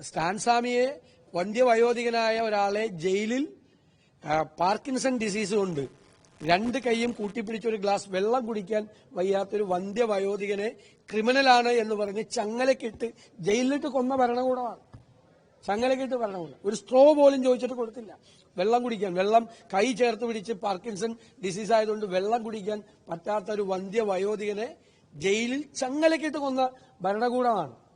സ്റ്റാൻസാമിയെ വന്ധ്യവയോധികനായ ഒരാളെ ജയിലിൽ Parkinson disease കൊണ്ട് രണ്ട് കൈയും കൂട്ടിപ്പിടിച്ച് ഒരു ഗ്ലാസ് വെള്ളം കുടിക്കാൻ വയ്യാത്തൊരു വന്ധ്യവയോധികനെ ക്രിമിനലാണ് എന്ന് പറഞ്ഞ് ചങ്ങലക്കിട്ട് ജയിലിലിട്ട് കൊന്ന ഭരണകൂടമാണ്. ചങ്ങലക്കിട്ട് ഭരണകൂടം. ഒരു സ്ട്രോ പോലും ചോദിച്ചിട്ട് കൊടുത്തില്ല. വെള്ളം കുടിക്കാൻ വെള്ളം കൈ ചേർത്ത് പിടിച്ച് പാർക്കിൻസൺ ഡിസീസ് ആയതുകൊണ്ട് വെള്ളം കുടിക്കാൻ പറ്റാത്ത ഒരു വന്ധ്യവയോധികനെ ജയിലിൽ ചങ്ങലക്കിട്ട് കൊന്ന ഭരണകൂടമാണ്.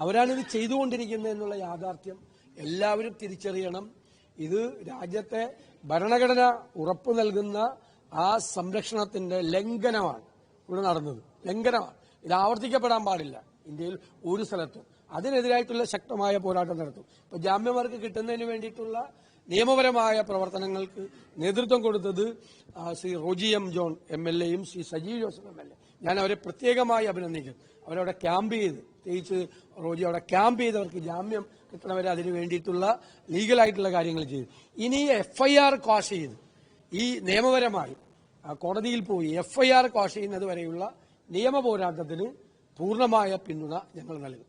അവരാണ് ഇത് ചെയ്തുകൊണ്ടിരിക്കുന്നത് എന്നുള്ള യാഥാർത്ഥ്യം എല്ലാവരും തിരിച്ചറിയണം. ഇത് രാജ്യത്തെ ഭരണഘടന ഉറപ്പു നൽകുന്ന ആ സംരക്ഷണത്തിന്റെ ലംഘനമാണ് ഇവിടെ നടന്നത്. ലംഘനമാണ്. ഇത് ആവർത്തിക്കപ്പെടാൻ പാടില്ല. ഇന്ത്യയിൽ ഒരു സ്ഥലത്തും. അതിനെതിരായിട്ടുള്ള ശക്തമായ പോരാട്ടം നടത്തും. ഇപ്പൊ ജാമ്യമാർക്ക് കിട്ടുന്നതിന് വേണ്ടിയിട്ടുള്ള നിയമപരമായ പ്രവർത്തനങ്ങൾക്ക് നേതൃത്വം കൊടുത്തത് Shri Roji M John M L എയും Shri Sajeev Joseph M L A. ഞാൻ അവരെ പ്രത്യേകമായി അഭിനന്ദിക്കുന്നു അവരവിടെ ക്യാമ്പ് ചെയ്ത് പ്രത്യേകിച്ച് റോജി അവിടെ ക്യാമ്പ് ചെയ്തവർക്ക് ജാമ്യം കിട്ടണവരെ അതിന് വേണ്ടിയിട്ടുള്ള ലീഗലായിട്ടുള്ള കാര്യങ്ങൾ ചെയ്തു. ഇനി എഫ് ഐ ആർ ക്വാഷ് ചെയ്ത് ഈ നിയമപരമായി കോടതിയിൽ പോയി എഫ് ഐ ആർ ക്വാഷ് ചെയ്യുന്നത് വരെയുള്ള നിയമ പോരാട്ടത്തിന് പൂർണമായ പിന്തുണ ഞങ്ങൾ നൽകും.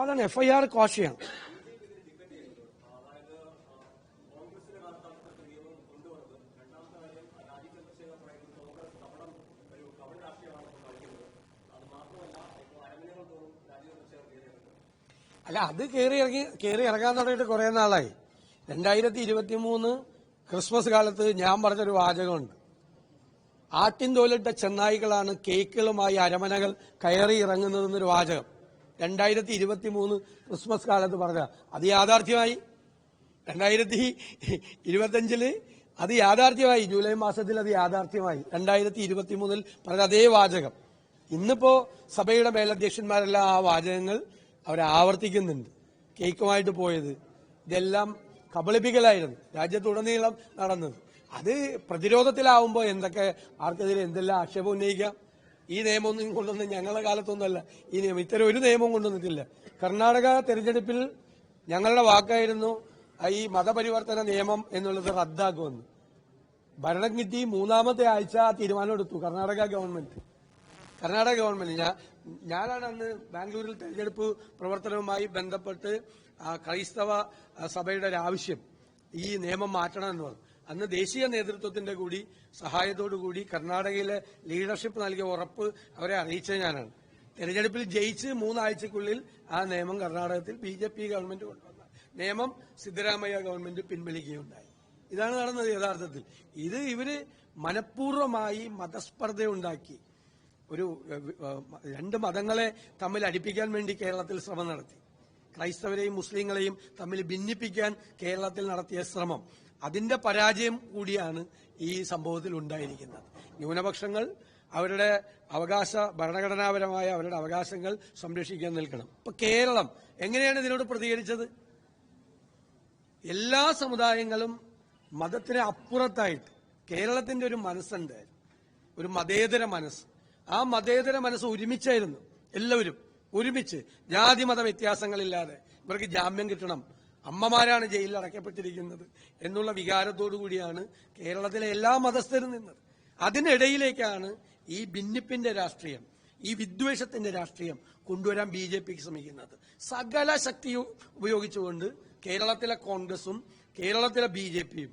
അതാണ് എഫ് ഐ ആർ ക്വാഷ് ചെയ്യണം. അല്ല അത് കയറി ഇറങ്ങി കയറി ഇറങ്ങാൻ തുടങ്ങിയിട്ട് കുറെ നാളായി. രണ്ടായിരത്തി ഇരുപത്തി മൂന്ന് ക്രിസ്മസ് കാലത്ത് ഞാൻ പറഞ്ഞൊരു വാചകമുണ്ട്. ആട്ടിൻ തോലിട്ട ചെന്നായികളാണ് കേക്കുകളുമായി അരമനകൾ കയറി ഇറങ്ങുന്നതെന്നൊരു വാചകം. രണ്ടായിരത്തി ഇരുപത്തി മൂന്ന് ക്രിസ്മസ് കാലത്ത് പറഞ്ഞ അത് യാഥാർത്ഥ്യമായി. രണ്ടായിരത്തി ഇരുപത്തഞ്ചിൽ അത് യാഥാർത്ഥ്യമായി. ജൂലൈ മാസത്തിൽ അത് യാഥാർത്ഥ്യമായി. രണ്ടായിരത്തി ഇരുപത്തി മൂന്നിൽ പറഞ്ഞ അതേ വാചകം. ഇന്നിപ്പോ സഭയുടെ മേലധ്യക്ഷന്മാരെല്ലാം ആ വാചകങ്ങൾ അവർ ആവർത്തിക്കുന്നുണ്ട്. കേക്കുമായിട്ട് പോയത്. ഇതെല്ലാം കബളിപ്പിക്കലായിരുന്നു. രാജ്യത്തുടനീളം നടന്നത്. അത് പ്രതിരോധത്തിലാവുമ്പോൾ എന്തൊക്കെ ആർക്കെതിരെ എന്തെല്ലാം ആക്ഷേപം ഉന്നയിക്കാം? ഈ നിയമമൊന്നും കൊണ്ടുവന്ന് ഞങ്ങളുടെ കാലത്തൊന്നുമല്ല. ഈ നിയമം ഇത്തരം ഒരു നിയമവും കൊണ്ടുവന്നിട്ടില്ല. കർണാടക തെരഞ്ഞെടുപ്പിൽ ഞങ്ങളുടെ വാക്കായിരുന്നു ഈ മതപരിവർത്തന നിയമം എന്നുള്ളത് റദ്ദാക്കുമെന്ന്. ഭരണം കിട്ടി മൂന്നാമത്തെ ആഴ്ച തീരുമാനമെടുത്തു കർണാടക ഗവൺമെന്റ്. കർണാടക ഗവൺമെന്റ് ഞാൻ ഞാനാണ് അന്ന് ബാംഗ്ലൂരിൽ തെരഞ്ഞെടുപ്പ് പ്രവർത്തനവുമായി ബന്ധപ്പെട്ട് ക്രൈസ്തവ സഭയുടെ ഒരു ആവശ്യം ഈ നിയമം മാറ്റണം എന്ന് പറഞ്ഞു. അന്ന് ദേശീയ നേതൃത്വത്തിന്റെ കൂടി കൂടി കർണാടകയിലെ ലീഡർഷിപ്പ് നൽകിയ ഉറപ്പ് അവരെ അറിയിച്ചത് ഞാനാണ്. തെരഞ്ഞെടുപ്പിൽ ജയിച്ച് മൂന്നാഴ്ചക്കുള്ളിൽ ആ നിയമം കർണാടകത്തിൽ ബി ജെ പി ഗവൺമെന്റ് കൊണ്ടുവന്ന നിയമം സിദ്ധരാമയ്യ ഗവൺമെന്റ് പിൻവലിക്കുകയുണ്ടായി. ഇതാണ് നടന്നത് യഥാർത്ഥത്തിൽ. ഇത് ഇവർ മനഃപൂർവമായി മതസ്പർദ്ധ ഉണ്ടാക്കി ഒരു രണ്ട് മതങ്ങളെ തമ്മിൽ അടിപ്പിക്കാൻ വേണ്ടി കേരളത്തിൽ ശ്രമം നടത്തി. ക്രൈസ്തവരെയും മുസ്ലിങ്ങളെയും തമ്മിൽ ഭിന്നിപ്പിക്കാൻ കേരളത്തിൽ നടത്തിയ ശ്രമം. അതിന്റെ പരാജയം കൂടിയാണ് ഈ സംഭവത്തിൽ ഉണ്ടായിരിക്കുന്നത്. ന്യൂനപക്ഷങ്ങൾ അവരുടെ അവകാശ ഭരണഘടനാപരമായ അവരുടെ അവകാശങ്ങൾ സംരക്ഷിക്കാൻ നിൽക്കണം. ഇപ്പൊ കേരളം എങ്ങനെയാണ് ഇതിനോട് പ്രതികരിച്ചത്? എല്ലാ സമുദായങ്ങളും മതത്തിന് അപ്പുറത്തായിട്ട് കേരളത്തിന്റെ ഒരു മനസ്സുണ്ട് ഒരു മതേതര മനസ്സ്. ആ മതേതര മനസ്സ് ഒരുമിച്ചായിരുന്നു. എല്ലാവരും ഒരുമിച്ച് ജാതി മത വ്യത്യാസങ്ങളില്ലാതെ ഇവർക്ക് ജാമ്യം കിട്ടണം. അമ്മമാരാണ് ജയിലിൽ അടയ്ക്കപ്പെട്ടിരിക്കുന്നത് എന്നുള്ള വികാരത്തോടു കൂടിയാണ് കേരളത്തിലെ എല്ലാ മതസ്ഥരും നിന്നത്. അതിനിടയിലേക്കാണ് ഈ ഭിന്നിപ്പിന്റെ രാഷ്ട്രീയം ഈ വിദ്വേഷത്തിന്റെ രാഷ്ട്രീയം കൊണ്ടുവരാൻ ബി ജെ പിക്ക് ശ്രമിക്കുന്നത്. സകല ശക്തി ഉപയോഗിച്ചുകൊണ്ട് കേരളത്തിലെ കോൺഗ്രസും കേരളത്തിലെ ബി ജെ പിയും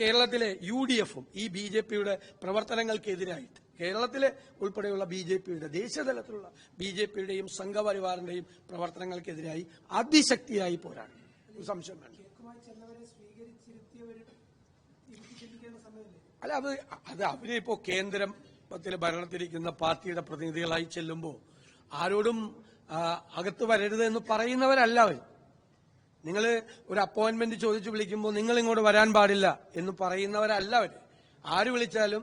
കേരളത്തിലെ യു ഡി എഫും ഈ ബി ജെ പിയുടെ പ്രവർത്തനങ്ങൾക്കെതിരായിട്ട് കേരളത്തിലെ ഉൾപ്പെടെയുള്ള ബി ജെ പിയുടെ ദേശീയതലത്തിലുള്ള ബി ജെ പിയുടെയും സംഘപരിവാറിന്റെയും പ്രവർത്തനങ്ങൾക്കെതിരായി അതിശക്തിയായി പോരാടും. സംശയം വേണ്ട. അല്ല അത് അത് അവരിപ്പോ കേന്ദ്രത്തിൽ ഭരണത്തിരിക്കുന്ന പാർട്ടിയുടെ പ്രതിനിധികളായി ചെല്ലുമ്പോൾ ആരോടും അകത്ത് വരരുത് എന്ന് പറയുന്നവരല്ല അവർ നിങ്ങൾ ഒരു അപ്പോയിന്റ്മെന്റ് ചോദിച്ചു വിളിക്കുമ്പോൾ നിങ്ങൾ ഇങ്ങോട്ട് വരാൻ പാടില്ല എന്ന് പറയുന്നവരല്ല അവർ. ആര് വിളിച്ചാലും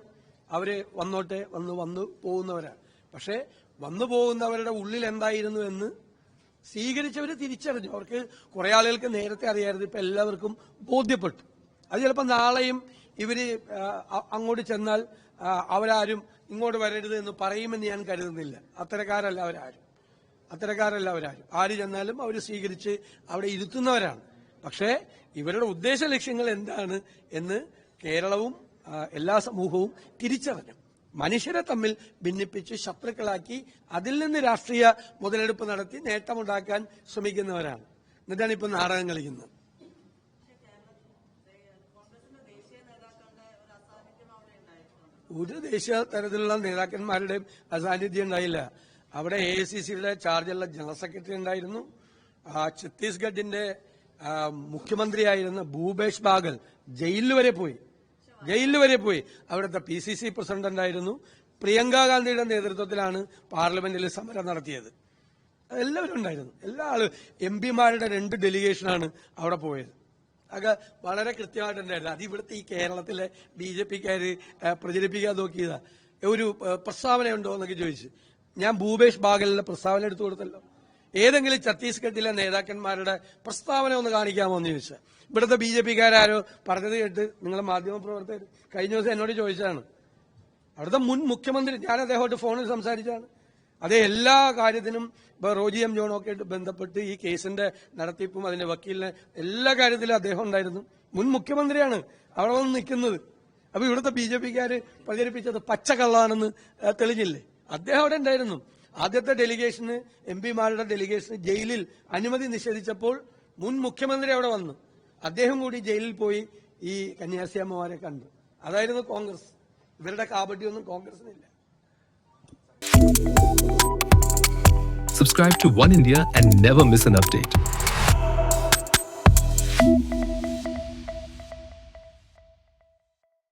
അവർ വന്നോട്ടെ വന്ന് വന്നു പോകുന്നവരാണ് പക്ഷേ വന്നു പോകുന്നവരുടെ ഉള്ളിൽ എന്തായിരുന്നു എന്ന് സ്വീകരിച്ചവര് തിരിച്ചറിഞ്ഞു. അവർക്ക് കുറെ ആളുകൾക്ക് നേരത്തെ അറിയായിരുന്നു. ഇപ്പൊ എല്ലാവർക്കും ബോധ്യപ്പെട്ടു. അത് ചിലപ്പോൾ നാളെയും ഇവർ അങ്ങോട്ട് ചെന്നാൽ അവരാരും ഇങ്ങോട്ട് വരരുത് എന്ന് പറയുമെന്ന് ഞാൻ കരുതുന്നില്ല. അത്തരക്കാരല്ല അവരാരും. അത്തരക്കാരല്ല അവരാരും. ആര് ചെന്നാലും അവർ സ്വീകരിച്ച് അവിടെ ഇരുത്തുന്നവരാണ്. പക്ഷേ ഇവരുടെ ഉദ്ദേശ ലക്ഷ്യങ്ങൾ എന്താണ് എന്ന് കേരളവും എല്ലാ സമൂഹവും തിരിച്ചറിഞ്ഞു. മനുഷ്യരെ തമ്മിൽ ഭിന്നിപ്പിച്ച് ശത്രുക്കളാക്കി അതിൽ നിന്ന് രാഷ്ട്രീയ മുതലെടുപ്പ് നടത്തി നേട്ടമുണ്ടാക്കാൻ ശ്രമിക്കുന്നവരാണ്. എന്നിട്ടാണ് ഇപ്പൊ നാടകം കളിക്കുന്നത് ഒരു ദേശീയ തലത്തിലുള്ള നേതാക്കന്മാരുടെയും അസാന്നിധ്യം ഉണ്ടായില്ല. അവിടെ എ ഐ സി സിയുടെ ചാർജുള്ള ജനറൽ സെക്രട്ടറി ഉണ്ടായിരുന്നു. ഛത്തീസ്ഗഡിന്റെ മുഖ്യമന്ത്രിയായിരുന്ന ഭൂപേഷ് ബാഗൽ ജയിലിൽ വരെ പോയി. ജയിലിൽ വരെ പോയി. അവിടുത്തെ പി സി സി പ്രസിഡന്റായിരുന്നു പ്രിയങ്കാ ഗാന്ധിയുടെ നേതൃത്വത്തിലാണ് പാർലമെന്റിൽ സമരം നടത്തിയത്. എല്ലാവരും ഉണ്ടായിരുന്നു. എല്ലാ ആളും എം പിമാരുടെ രണ്ട് ഡെലിഗേഷനാണ് അവിടെ പോയത്. അത് വളരെ കൃത്യമായിട്ടുണ്ടായിരുന്നു അത് ഇവിടുത്തെ ഈ കേരളത്തിലെ ബി ജെ പിക്കാര് പ്രചരിപ്പിക്കാൻ നോക്കിയതാ. ഒരു പ്രസ്താവന ഉണ്ടോ എന്നൊക്കെ ചോദിച്ചു. ഞാൻ ഭൂപേഷ് ബാഗലിന്റെ പ്രസ്താവന എടുത്തു കൊടുത്തല്ലോ. ഏതെങ്കിലും ഛത്തീസ്ഗഡിലെ നേതാക്കന്മാരുടെ പ്രസ്താവന ഒന്ന് കാണിക്കാമോ എന്ന് ചോദിച്ചാൽ ഇവിടുത്തെ ബി ജെ പിക്കാരോ പറഞ്ഞത് കേട്ട് നിങ്ങളെ മാധ്യമപ്രവർത്തകർ കഴിഞ്ഞ ദിവസം എന്നോട് ചോദിച്ചതാണ്. അവിടുത്തെ മുൻ മുഖ്യമന്ത്രി ഞാൻ അദ്ദേഹമായിട്ട് ഫോണിൽ സംസാരിച്ചാണ് അതേ എല്ലാ കാര്യത്തിനും ഇപ്പൊ റോജി എം ജോണൊക്കെ ആയിട്ട് ബന്ധപ്പെട്ട് ഈ കേസിന്റെ നടത്തിപ്പും അതിന്റെ വക്കീലിനെ എല്ലാ കാര്യത്തിലും അദ്ദേഹം ഉണ്ടായിരുന്നു. മുൻ മുഖ്യമന്ത്രിയാണ് അവിടെ വന്ന് നിൽക്കുന്നത്. അപ്പൊ ഇവിടുത്തെ ബി ജെ പിക്കാര് പ്രചരിപ്പിച്ചത് പച്ചക്കള്ളാണെന്ന് തെളിഞ്ഞില്ലേ? അദ്ദേഹം അവിടെ ഉണ്ടായിരുന്നു. ആദ്യത്തെ ഡെലിഗേഷന് എം പിമാരുടെ ഡെലിഗേഷന് ജയിലിൽ അനുമതി നിഷേധിച്ചപ്പോൾ മുൻ മുഖ്യമന്ത്രി അവിടെ വന്നു. അദ്ദേഹം കൂടി ജയിലിൽ പോയി ഈ കന്യാസിയമ്മമാരെ കണ്ടു. അതായിരുന്നു കോൺഗ്രസ്. ഇവരുടെ കാപട്യൊന്നും കോൺഗ്രസിനില്ല. Subscribe to One India and never miss an update.